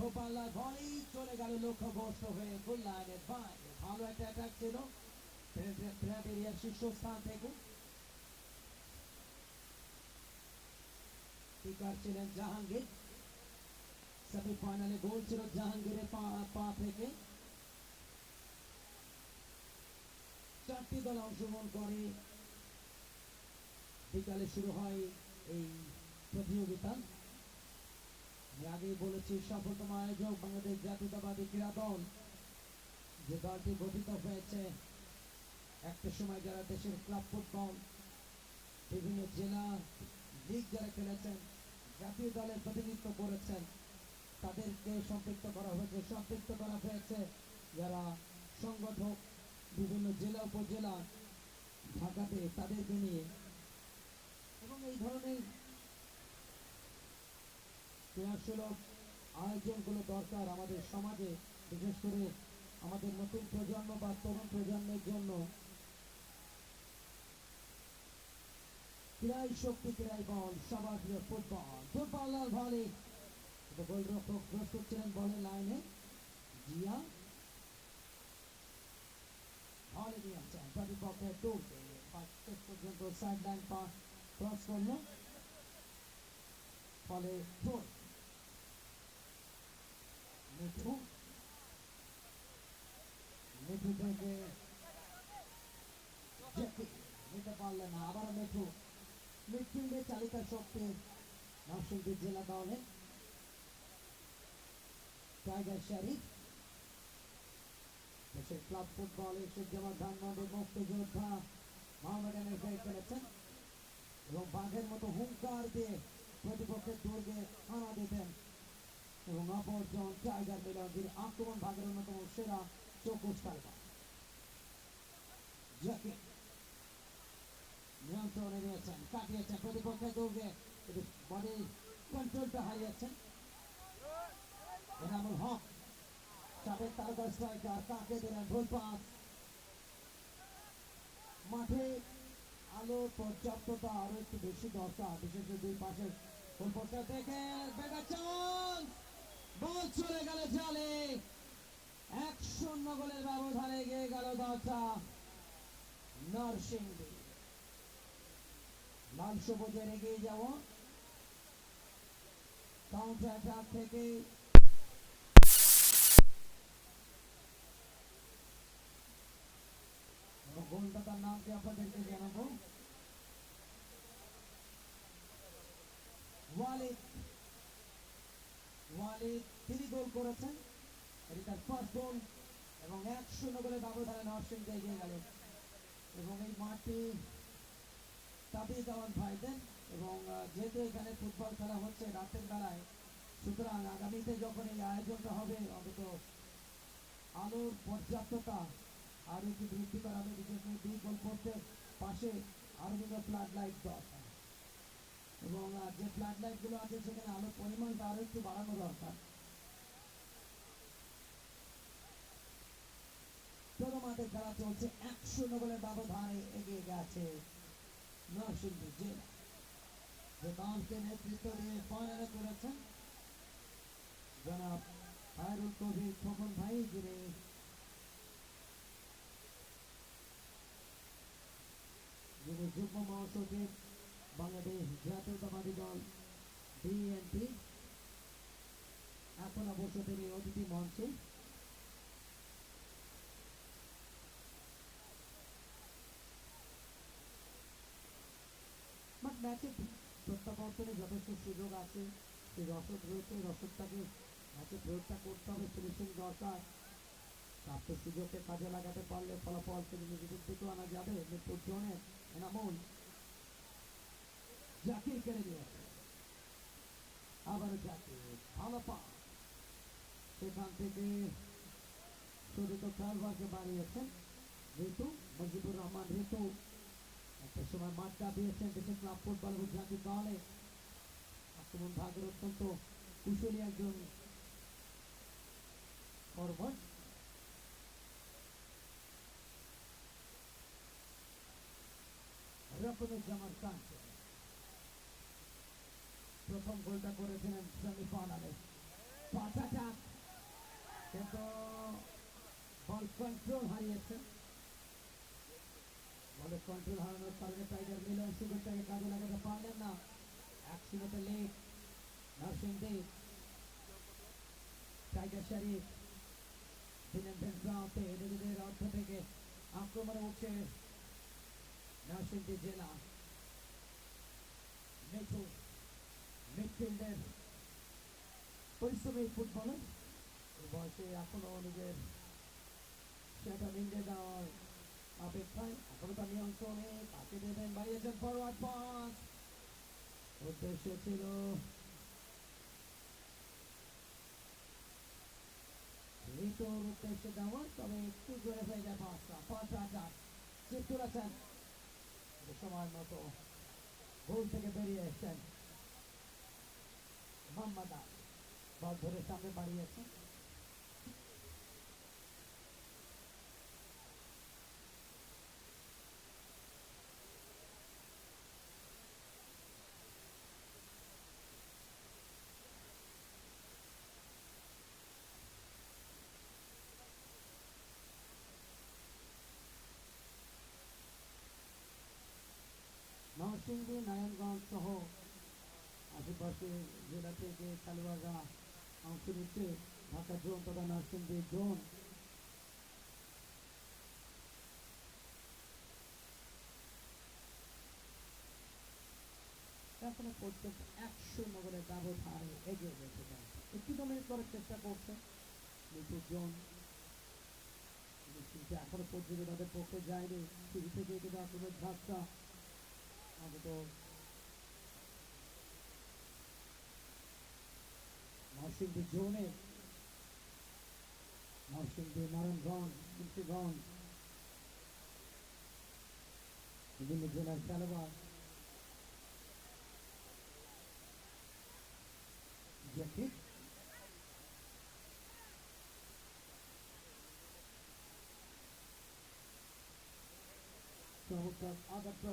ধোপাল্লা volley চলে গেল হয়ে বাইরে ভালো একটা অ্যাটাক ছিল। শীর্ষস্থান থেকে। ছিলেন জাহাঙ্গীর। সেমিফাইনালে গোল ছিল জাহাঙ্গীরের পা থেকে। চারটি দল অংশগ্রহণ করে। বিকালে শুরু হয় এই প্রতিযোগিতা। আমি আগেই বলেছি সফলতম আয়োজক বাংলাদেশ জাতীয়তাবাদী ক্রীড়া দল যে দলটি গঠিত হয়েছে, একটা সময় যারা দেশের ক্লাব ফুটবল, বিভিন্ন জেলা, লিগ যারা খেলেছেন, জাতীয় দলের প্রতিনিধিত্ব করেছেন, তাদেরকে সম্পৃক্ত করা হয়েছে। সম্পৃক্ত করা হয়েছে যারা সংগঠক, বিভিন্ন জেলা, উপজেলা, ঢাকাতে তাদেরকে নিয়ে। এবং এই ধরনের ক্রিয়াশীলক আয়োজনগুলো দরকার আমাদের সমাজে, বিশেষ করে আমাদের নতুন প্রজন্ম বা তরুণ প্রজন্মের জন্য। ক্রীড়াই শক্তি ক্রীড়াই বল, সবার প্রিয় ফুটবল। Football volley. গোলরক্ষক প্রস্তুত ছিলেন বলের লাইনে। জিয়া। ভলি নিয়েছেন প্রতিপক্ষের শেষ পর্যন্ত সাইড লাইন পাস ক্রস করল। ফলে মিঠু থেকে নিতে পারলেন না আবার মিঠু মিডফিল্ডে চালিকা শক্তি নরসিংদী জেলা দলে। টাইগার শরীফ দেশের ক্লাব ফুটবলে সূর্যমা ধানমন্ডি মুক্তিযোদ্ধা মোহামেডানের হয়ে খেলেছেন। এবং বাঘের মতো হুঙ্কার দিয়ে প্রতিপক্ষের দুর্গে হানা দিতেন। এবং অপরজন টাইগার মিলন আক্রমণ ভাগের অন্যতম সেরা চৌকুশ তারকা জাকির নিয়ন্ত্রণে নিয়েছেন কাটিয়েছেন প্রতিপক্ষের কিন্তু বডি কন্ট্রোলটা হারিয়েছেন এনামুল হক চাপের তারকা স্ট্রাইকার দিলেন ভুল পাস মাঠে আলো পর্যাপ্ততা আরও একটু বেশি দরকার বিশেষ দুই পাশে ফুটবলটা দেখে বেগা চান্স বল চলে গেল জালে। এক শূন্য গোলের ব্যবধানে এগিয়ে গেল দলটা নরসিংদী। লাল সবুজের এগিয়ে যাওয়া কাউন্টার অ্যাটাক থেকে এবং গোলদাতার নামটি আপনাদেরকে জানাব? ওয়ালিদ তিনি গোল করেছেন। এটি তার ফার্স্ট গোল এবং এক শূন্য গোলে ব্যবধানে এগিয়ে গেল। এবং এই মাঠটি এবং যেহেতু এখানে ফুটবল খেলা হচ্ছে রাতের বেলায়, সুতরাং আগামীতে যখন এই আয়োজনটা হবে, অন্তত আলোর পর্যাপ্ততা আরও একটু বৃদ্ধি করা হবে। বিশেষ করে দুই গোলপোস্টের পাশে আরও দুটো ফ্লাড লাইট দরকার এবং যে ফ্লাড লাইটগুলো আছে সেখানে আলোর পরিমাণটা আরও একটু বাড়ানো দরকার। খেলা চলছে। এক শূন্য ব্যবধানে এগিয়ে গেছে জেলা। যে দলকে নেতৃত্ব দিয়ে ফাইনালে করেছেন জনাব কবির খোকন ভাই যুগ্ম মহাসচিব বাংলাদেশ জাতীয়তাবাদী দল বিএনপি এখন অবশ্য তিনি অতিথি মঞ্চে। বাট ম্যাচে প্রত্যাবর্তনে যথেষ্ট সুযোগ আছে। সেই রসদ রয়েছে, রসদটাকে ম্যাচে প্রয়োগটা করতে হবে ফিনিশিং দরকার। প্রাপ্ত সুযোগকে কাজে লাগাতে পারলে ফলাফল তিনি নিজেদের দিকেও আনা যাবে। মিরপুর জোনের এনামুল। জাকির কেড়ে নিয়েছে আবার জাকির ভালো পা সেখান থেকে শোধিত কারবারকে বাড়িয়েছেন ঋতু মজিবুর রহমান ঋতু একটা সময় মাঠ কাঁপিয়েছেন দেশের ক্লাব ফুটবল এবং জাতীয় দলে আক্রমণ ভাগের অত্যন্ত কুশলী একজন ফরওয়ার্ড রকনুজ্জামান কাঞ্চে প্রথম গোলটা করেছিলেন সেমি কর্নারে পাঠাটা কিন্তু বল কন্ট্রোল হারিয়েছে। বলে কন্ট্রোল হারানোর কারণে টাইগার মিলন সুযোগটাকে কাজে লাগাতে পারলেন না। এক শূন্যতে লেট নরসিংদেব টাইগার শরীফ দিলেন ভেন্দ্রাওতে এদের অর্থ থেকে আক্রমণে উঠছে নরসিংদী জেলা। মিঠু মিডফিল্ডের পরিশ্রমী বয়সে নিজের সেটা অপেক্ষায় তাকে দেবেন বাইরেছেন ফরওয়ার্ড পাস। উদ্দেশ্য ছিল দেওয়ার, তবে একটু জোরে হয়ে যায় পাঁচটা সময় মতো গোল থেকে বেরিয়ে এসছেন। মোহাম্মদ আলী। বল ধরে সামনে বাড়ি নরসিংদী আশেপাশের জেলা থেকে খেলোয়াড়রা অংশ নিচ্ছে। ঢাকা জোন তথা নরসিংদী জোন। এখনও পর্যন্ত একশো নগরের ব্যবধানে এগিয়ে দলটি। একটু ডমিনেট করার চেষ্টা করছে, কিন্তু জোন কিন্তু এখনও পর্যন্ত তাদের পক্ষে যায়নি। শুরু থেকে কিন্তু আক্রমণের ধাপটা অন্তত নরসিংদী জোনে নরসিংদী নারায়ণগঞ্জ মুন্সিগঞ্জ বিভিন্ন জেলার খেলোয়াড় যেটি চমৎকার আঘাত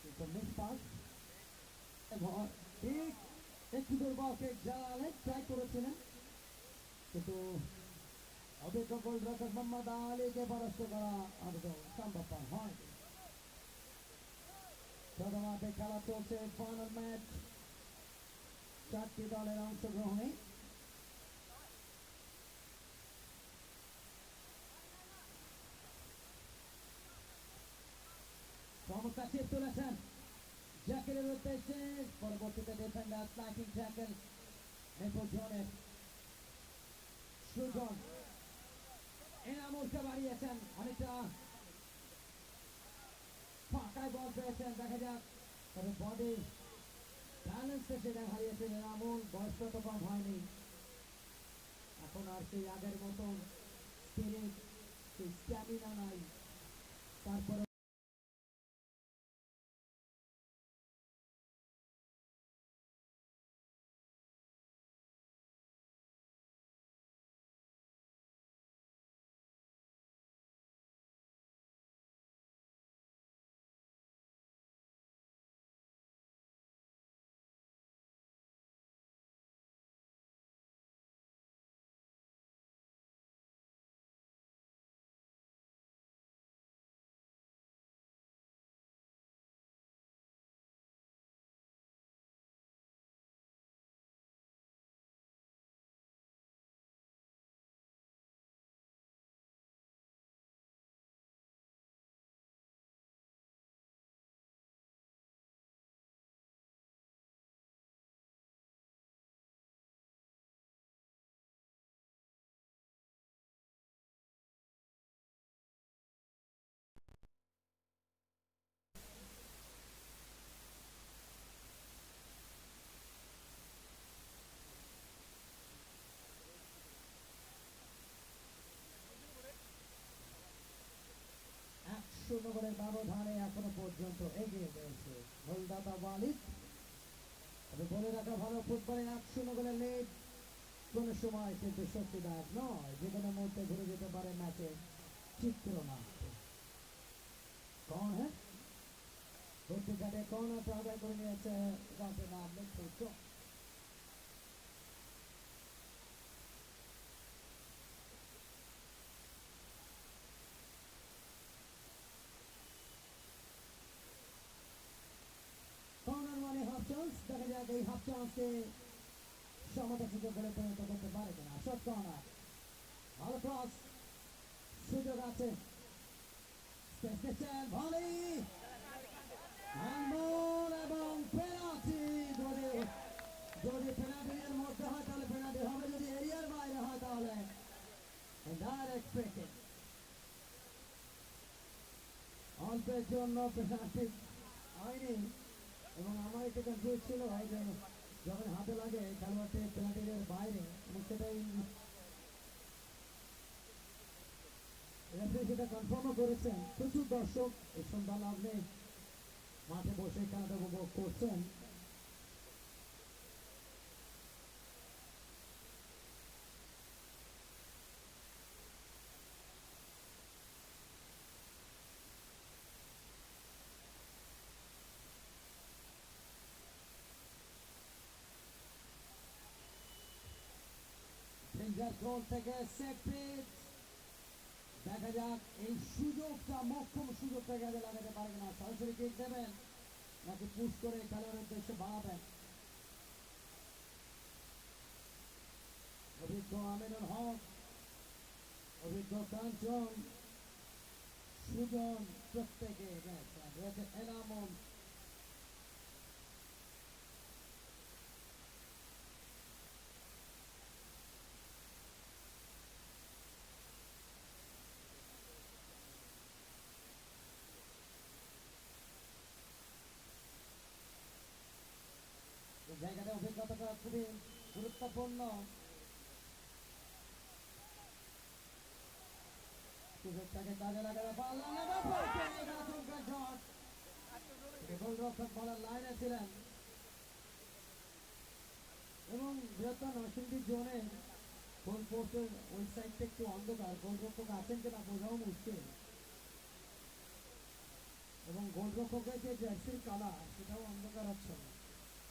কিন্তু মিস পাস এবং ঠিক একটু দুর্বলকে জালে ট্রাই করেছিলেন কিন্তু অভিজ্ঞ গোলরক্ষক মোহাম্মদ আলীকে পরাস্ত করা আদৌ সম্ভব হয়নি প্রথমার্ধে খেলা চলছে ফাইনাল ম্যাচ চারটি দলের অংশগ্রহণে। চমৎকার চেপ তুলেছেন জ্যাকেলের উদ্দেশ্যে ডিফেন্ডার স্লাইডিং জ্যাকেল মেপো জোনের সুজন এনামুলকে বাড়িয়েছেন অনেকটা ফাঁকায় বল পেয়েছেন দেখা যাক তবে বডি ব্যালেন্সে সেটা হারিয়েছেন এনামুল বয়স তো কম হয়নি এখন আর সেই আগের মতন স্পিরিট সেই স্ট্যামিনা নাই তারপরে ফুটবলে এক শূন্য গোলে লিড কোনো সময় কিন্তু শক্তিদায়ক নয়। যে কোনো মুহূর্তে ঘুরে যেতে পারে ম্যাচে চিত্রনাট্য। কন হ্যাঁ? পত্রিকাতে কোন আদায় করে নিয়েছে গাছের নাম লিখতে এই হাফ চান্সকে সমতা সুযোগ করে পরিণত করতে পারে কিনা? শট কর্নার ভালো ক্রস সুযোগ আছে। এবং যদি এরিয়ার বাইরে হয় তাহলে ডাইরেক্ট অল্পের জন্য পেনাল্টি হয়নি। একটু কনফিউজ ছিল যখন হাতে লাগে খেলোয়াড়টি পেনাল্টির বাইরে সেটাই সেটা কনফার্মও করেছেন। প্রচুর দর্শক সন্ধ্যা সন্ধ্যা নেই মাঠে বসে খেলাটা উপভোগ করছেন। গোল থেকে সেফিট দেখা যাক এই সুযোগটা, মক্ষম সুযোগটা কাজে লাগাতে পারে কিনা। সরাসরি কিক দেবেন। নাকি পুশ করে খেলোয়াড়ের উদ্দেশ্যে বাড়াবেন? অভিজ্ঞ আমিনুল হক, অভিজ্ঞ কাঞ্চন, সুজন প্রত্যেকে। রয়েছে খুবই গুরুত্বপূর্ণ সুযোগটাকে কাজে লাগাতে পারলাম না ব্যাপারটা এটা চমৎকার শট গোলরক্ষক বলার লাইনে ছিলেন। এবং বৃহত্তর জোনে গোল পোস্টের ওই সাইডটা একটু অন্ধকার, গোলরক্ষক আছেন কিনা বোঝাও মুশকিল। এবং গোলরক্ষকের যে জার্সির কালার, সেটাও অন্ধকার হচ্ছে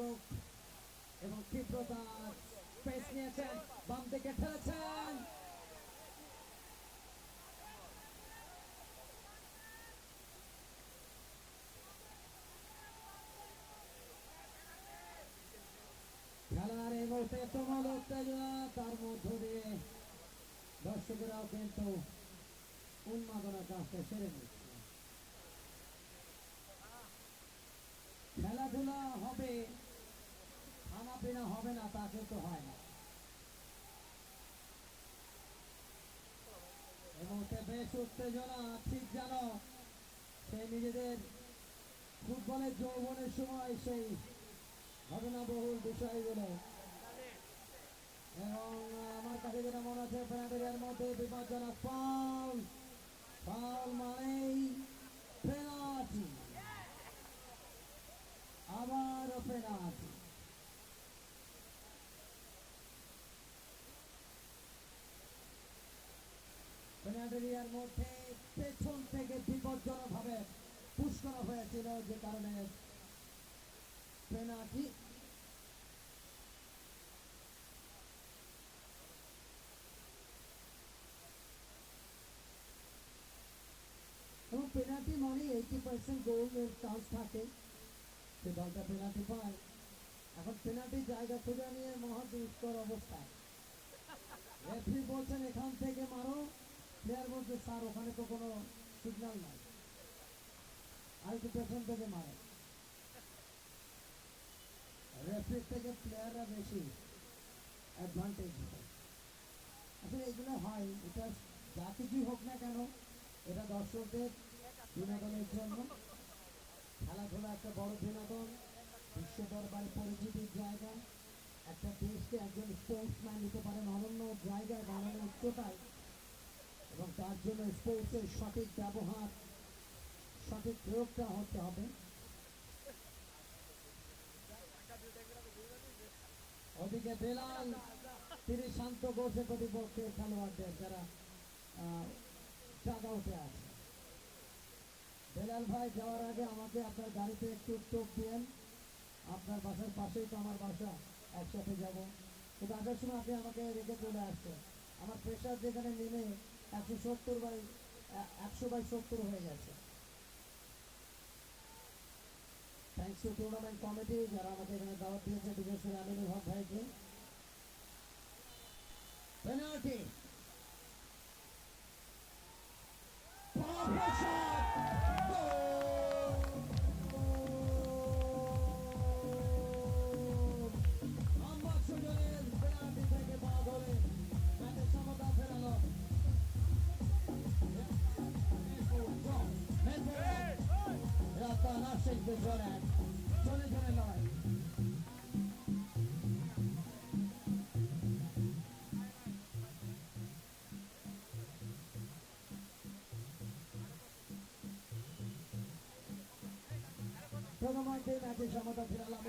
একক এবং তীব্রতা স্পেস নিয়েছেন বাম দিকে ঠেলেছেন খেলার এই মুহূর্তে তুমুল উত্তেজনা তার মধ্য দিয়ে দর্শকেরাও কিন্তু উন্মাদনার কাজটা সেরে নিচ্ছে। খেলাধুলা হবে পিনা হবে না তা কিন্তু হয় না। মুহূর্তে বেশ উত্তেজনা, ঠিক সেই নিজেদের ফুটবলের যৌবনের সময় সেই বিষয়গুলো। এবং আমার কাছে যেটা মনে হচ্ছে পেনাল্টির মধ্যে বিপজ্জনক মানেই পেনাল্টি আবারও পেনাল্টি মধ্যে পেছন থেকে বিপজ্জনক ভাবে পুশ করা হয়েছিল যে কারণে পেনাল্টি এবং পেনাল্টি মানে এইটি পার্সেন্ট গোলের চান্স থাকে। সে দলটা পেনাল্টি পায়। এখন পেনাল্টির জায়গা খুঁজে নিয়ে মহা দুষ্কর অবস্থায় রেফারি বলছেন এখান থেকে মারো স্যার ওখানে তো কোনো সিগন্যাল নাই। আর একটু পেছন থেকে মারো। রেফারির থেকে প্লেয়াররা বেশি অ্যাডভান্টেজ আসলে এগুলো হয়, এটা যা কিছুই হোক না কেন, এটা দর্শকদের বিনোদনের জন্য। খেলাধুলা একটা বড় বিনোদন বিশ্ব দরবারে পরিচিতির জায়গা। একটা দেশকে একজন স্পোর্টসম্যান নিতে পারেন অনন্য জায়গায় বানানো উচ্চতায়। এবং তার জন্য স্পোর্টসের সঠিক ব্যবহার, সঠিক প্রয়োগটা হতে হবে। ওদিকে বেলাল, তিনি শান্ত করছে প্রতিপক্ষের খেলোয়াড়দের যারা টাকা উঠে আছে বেলাল ভাই, যাওয়ার আগে আমাকে আপনার গাড়িতে একটু টোপ দিয়েন। আপনার বাসার পাশেই তো আমার বাসা, একসাথে যাব। কিন্তু আসার সময় আপনি আমাকে রেখে চলে আসছেন। আমার প্রেশার যেখানে নেমে একশো সত্তর বাই একশো বাই সত্তর হয়ে গেছে। থ্যাংকস টু টুর্নামেন্ট কমিটি যারা আমাদের এখানে দাওয়াত দিয়েছে বিশেষ করে আমিনুল হক ভাইকে। পেনাল্টি নাসিক পেছনে চলে চলে নয় প্রথমার্ধে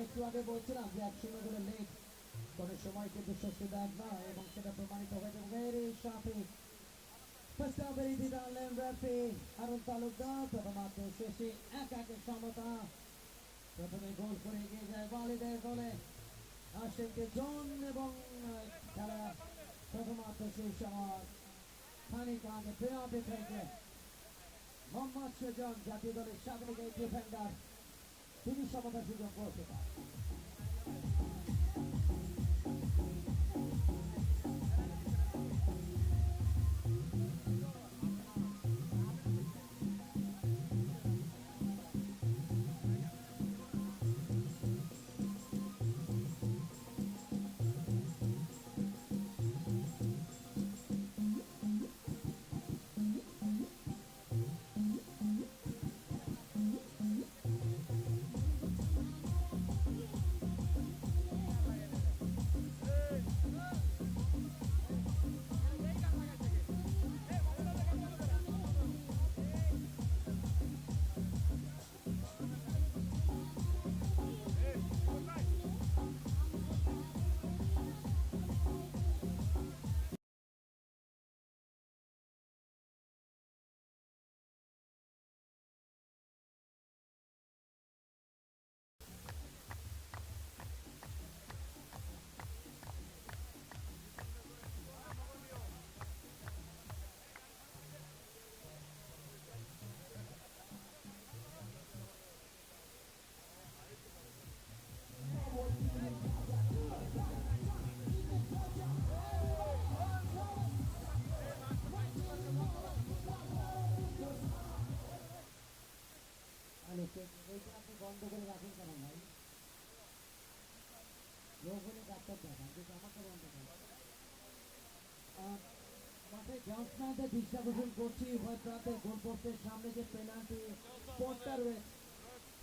একটু আগে বলছিলাম যে এক শূন্য করে কোনো সময় কিন্তু স্বস্তিদায়ক নয় এবং সেটা প্রমাণিত হয়েছে ভেরি ইতি টানলেন রেফি আরুণ তালুকদার প্রথমার্ধে শেষে এক একের সমতা প্রথমে গোল করে এগিয়ে যায় ওয়ালিদের গোলে আশেকে জন এবং তারা প্রথমার্ধ শেষ সময় খানিক আগে পেনাল্টি থেকে মোহাম্মদ সুজন জাতীয় দলের সাবেক ডিফেন্ডার তিনি সমতা সুযোগ করতে পারেন। মাঠে জনসনাতে দৃষ্টাকোষণ করছি উভয় প্রান্তের গোল পোস্টের সামনে যে পেনাল্টি স্পটটা রয়েছে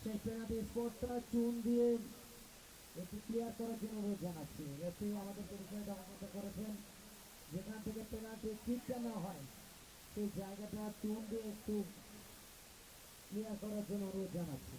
সেই পেনাল্টি স্পটটা চুন দিয়ে একটু ক্লিয়ার করার জন্য অনুরোধ জানাচ্ছি। রেফি আমাদের বিষয়টা অবগত করেছেন। যেখান থেকে পেনাল্টি কিকটা না হয়, সেই জায়গাটা চুন দিয়ে একটু ক্লিয়ার করার জন্য অনুরোধ জানাচ্ছি।